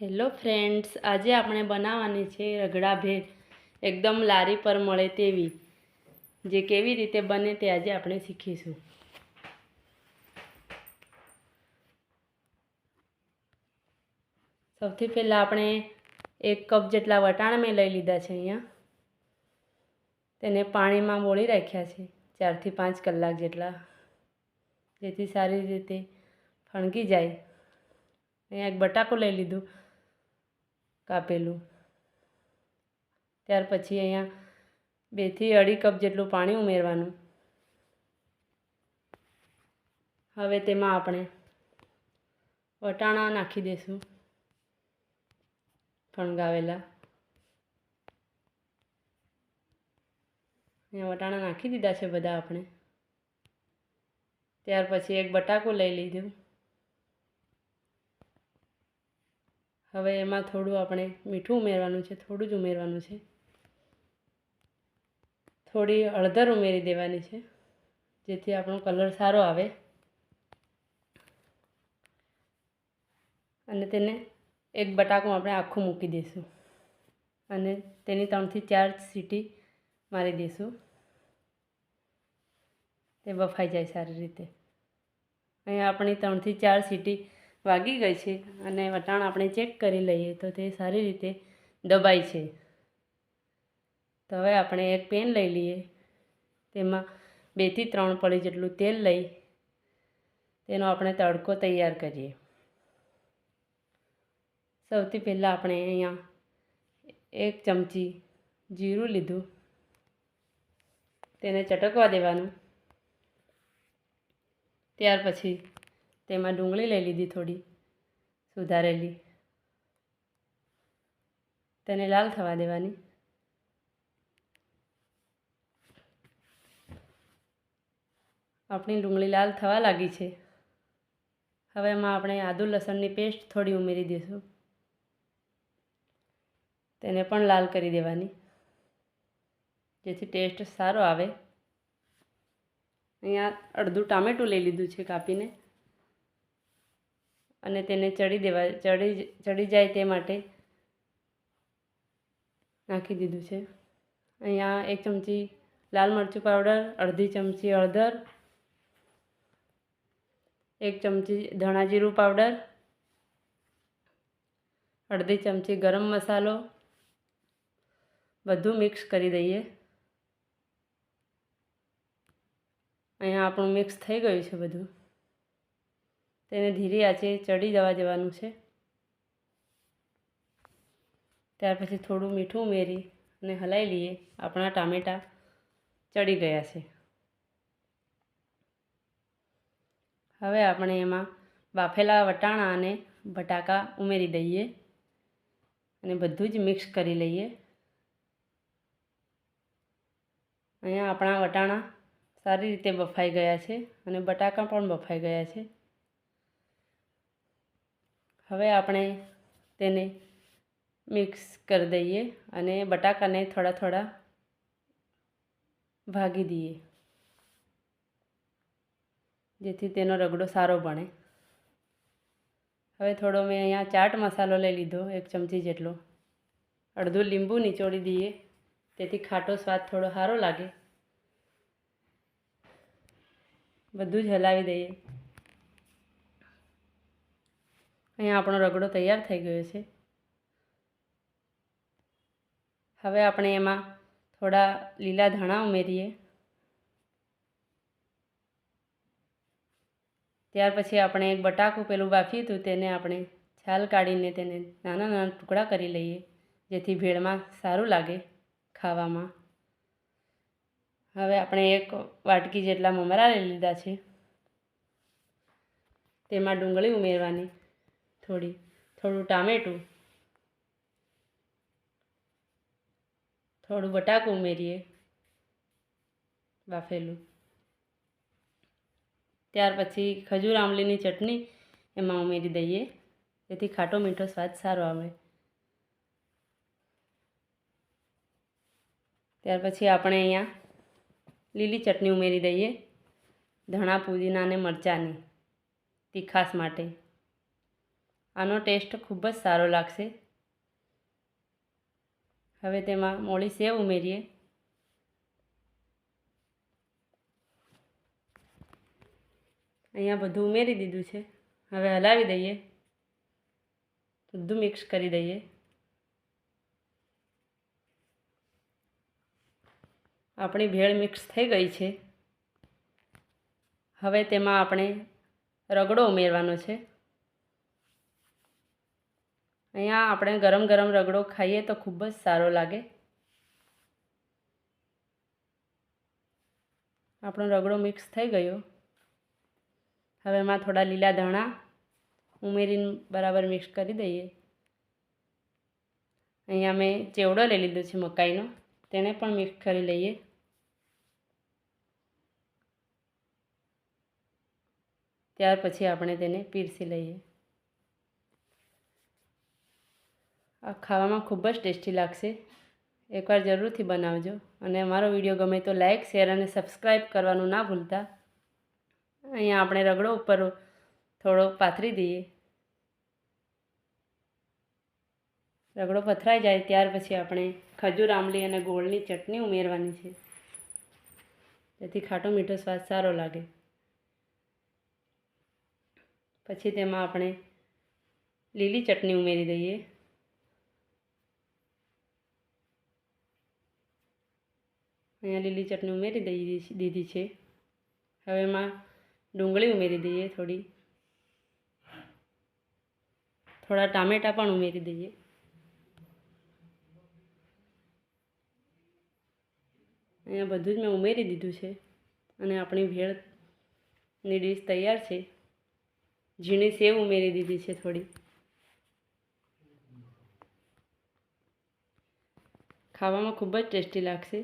Hello friends, આજે આપણે બનાવવાની છે રગડા ભેળ એકદમ લારી પર મળે તેવી. જે કેવી રીતે બને તે આજે આપણે શીખીશું. સૌથી પહેલાં આપણે એક કપ જેટલા વટાણ મેં લઈ લીધા છે અહીંયા. તેને પાણીમાં બોળી રાખ્યા છે, ચારથી પાંચ કલાક જેટલા. જેથી સારી રીતે ફણકી જાય. અહીંયા એક બટાકો લઈ લીધું. કાપેલું. ત્યાર પછી અહીંયા બેથી અઢી કપ જેટલું પાણી ઉમેરવાનું. હવે તેમાં આપણે વટાણા નાખી દઈશું ફણગાવેલા અહીંયા વટાણા નાખી દીધા છે બધા આપણે. ત્યાર પછી એક બટાકું લઈ લીધું. હવે એમાં થોડું આપણે મીઠું ઉમેરવાનું છે, થોડું જ ઉમેરવાનું છે. થોડી હળદર ઉમેરી દેવાની છે, જેથી આપણો કલર સારો આવે. અને તેને એક બટાકું આપણે આખું મૂકી દઈશું. અને તેની ત્રણથી ચાર સીટી મારી દઈશું. તે બફાઈ જાય સારી રીતે. અહીંયા આપણી ત્રણથી ચાર સીટી વાગી ગઈ છે અને વટાણ આપણે ચેક કરી લઈએ તો તે સારી રીતે દબાય છે. તો હવે આપણે એક પેન લઈ લઈએ. તેમાં બેથી ત્રણ પડી જેટલું તેલ લઈ તેનો આપણે તડકો તૈયાર કરીએ. સૌથી પહેલાં આપણે અહીંયા એક ચમચી જીરું લીધું. તેને ચટકવા દેવાનું. ત્યાર પછી તેમાં ડુંગળી લઈ લીધી થોડી, સુધારેલી. તેને લાલ થવા દેવાની. આપણી ડુંગળી લાલ થવા લાગી છે. હવે એમાં આપણે આદુ લસણની પેસ્ટ થોડી ઉમેરી દઈશું. તેને પણ લાલ કરી દેવાની, જેથી ટેસ્ટ સારો આવે. અહીંયા અડધું ટામેટું લઈ લીધું છે કાપીને. અને તેને ચડી દેવા, ચડી ચડી જાય તે માટે નાખી દીધું છે. અહીંયા એક ચમચી લાલ મરચું પાવડર, અડધી ચમચી હળદર, એક ચમચી ધણાજીરું પાવડર, અડધી ચમચી ગરમ મસાલો, બધું મિક્સ કરી દઈએ. અહીંયા આપણું મિક્સ થઈ ગયું છે બધું. તેને ધીરે આંચે ચડી જવા જવાનું છે. ત્યાર પછી થોડું મીઠું ઉમેરી અને હલાવી લઈએ. આપણા ટામેટાં ચડી ગયા છે. હવે આપણે એમાં બાફેલા વટાણા અને બટાકા ઉમેરી દઈએ અને બધું જ મિક્સ કરી લઈએ. અહીંયા આપણા વટાણા સારી રીતે બફાઈ ગયા છે અને બટાકા પણ બફાઈ ગયા છે. હવે આપણે તેને મિક્સ કરી દઈએ અને બટાકાને થોડા થોડા ભાગી દઈએ. જેથી તેનો રગડો સારો બને. હવે થોડો મેં અહીંયા ચાટ મસાલો લઈ લીધો, એક ચમચી જેટલો. અડધું લીંબુ નીચોડી દઈએ, તેથી ખાટો સ્વાદ થોડો સારો લાગે. બધું જ હલાવી દઈએ. અહીંયા આપણો રગડો તૈયાર થઈ ગયો છે. હવે આપણે એમાં થોડા લીલા ધાણા ઉમેરીએ. ત્યાર પછી આપણે એક બટાકું પેલું બાફ્યું હતું તેને આપણે છાલ કાઢીને તેને નાના નાના ટુકડા કરી લઈએ, જેથી ભેળમાં સારું લાગે ખાવામાં. હવે આપણે એક વાટકી જેટલા મમરા લઈ લીધા છે. તેમાં ડુંગળી ઉમેરવાની. થોડી, થોડું ટામેટું. થોડું બટાકું ઉમેરીએ, બાફેલું. ત્યાર પછી ખજૂર આંબલીની ચટણી એમાં ઉમેરી દઈએ. જેથી ખાટો મીઠો સ્વાદ સારો આવે. ત્યાર પછી આપણે અહીંયા લીલી ચટણી ઉમેરી દઈએ. ધણા, પુદીના અને મરચાંની તીખાસ માટે. આનો ટેસ્ટ ખૂબ જ સારો લાગશે. હવે તેમાં મોળી સેવ ઉમેરીએ. અહીંયા બધું ઉમેરી દીધું છે. હવે હલાવી દઈએ. બધું મિક્સ કરી દઈએ. આપણી ભેળ મિક્સ થઈ ગઈ છે. હવે તેમાં આપણે રગડો ઉમેરવાનો છે. અહીંયા આપણે ગરમ ગરમ રગડો ખાઈએ તો ખૂબ જ સારો લાગે. આપણો રગડો મિક્સ થઈ ગયો. હવે એમાં થોડા લીલા ધાણા ઉમેરીને બરાબર મિક્સ કરી દઈએ. અહીંયા મેં ચેવડો લઈ લીધો છે મકાઈનો, તેને પણ મિક્સ કરી લઈએ. ત્યાર પછી આપણે તેને પીરસી લઈએ. આ ખાવામાં ખૂબ જ ટેસ્ટી લાગશે. એકવાર જરૂરથી બનાવજો. અને અમારો વીડિયો ગમે તો લાઇક શેર અને સબસ્ક્રાઈબ કરવાનું ના ભૂલતા. અહીંયા આપણે રગડો ઉપર થોડો પાથરી દઈએ. રગડો પથરાઈ જાય ત્યાર પછી આપણે ખજૂર, આંબલી અને ગોળની ચટણી ઉમેરવાની છે. જેથી ખાટો મીઠો સ્વાદ સારો લાગે. પછી તેમાં આપણે લીલી ચટણી ઉમેરી દઈએ. અહીંયા લીલી ચટણી ઉમેરી દઈ દીધી છે. હવે એમાં ડુંગળી ઉમેરી દઈએ થોડી. થોડા ટામેટાં પણ ઉમેરી દઈએ. અહીંયા બધું જ મેં ઉમેરી દીધું છે અને આપણી ભેળની ડીશ તૈયાર છે. ઝીણી સેવ ઉમેરી દીધી છે થોડી. ખાવામાં ખૂબ જ ટેસ્ટી લાગશે.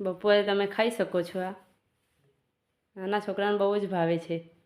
બપોરે તમે ખાઈ શકો છો આ. નાના છોકરાને બહુ જ ભાવે છે.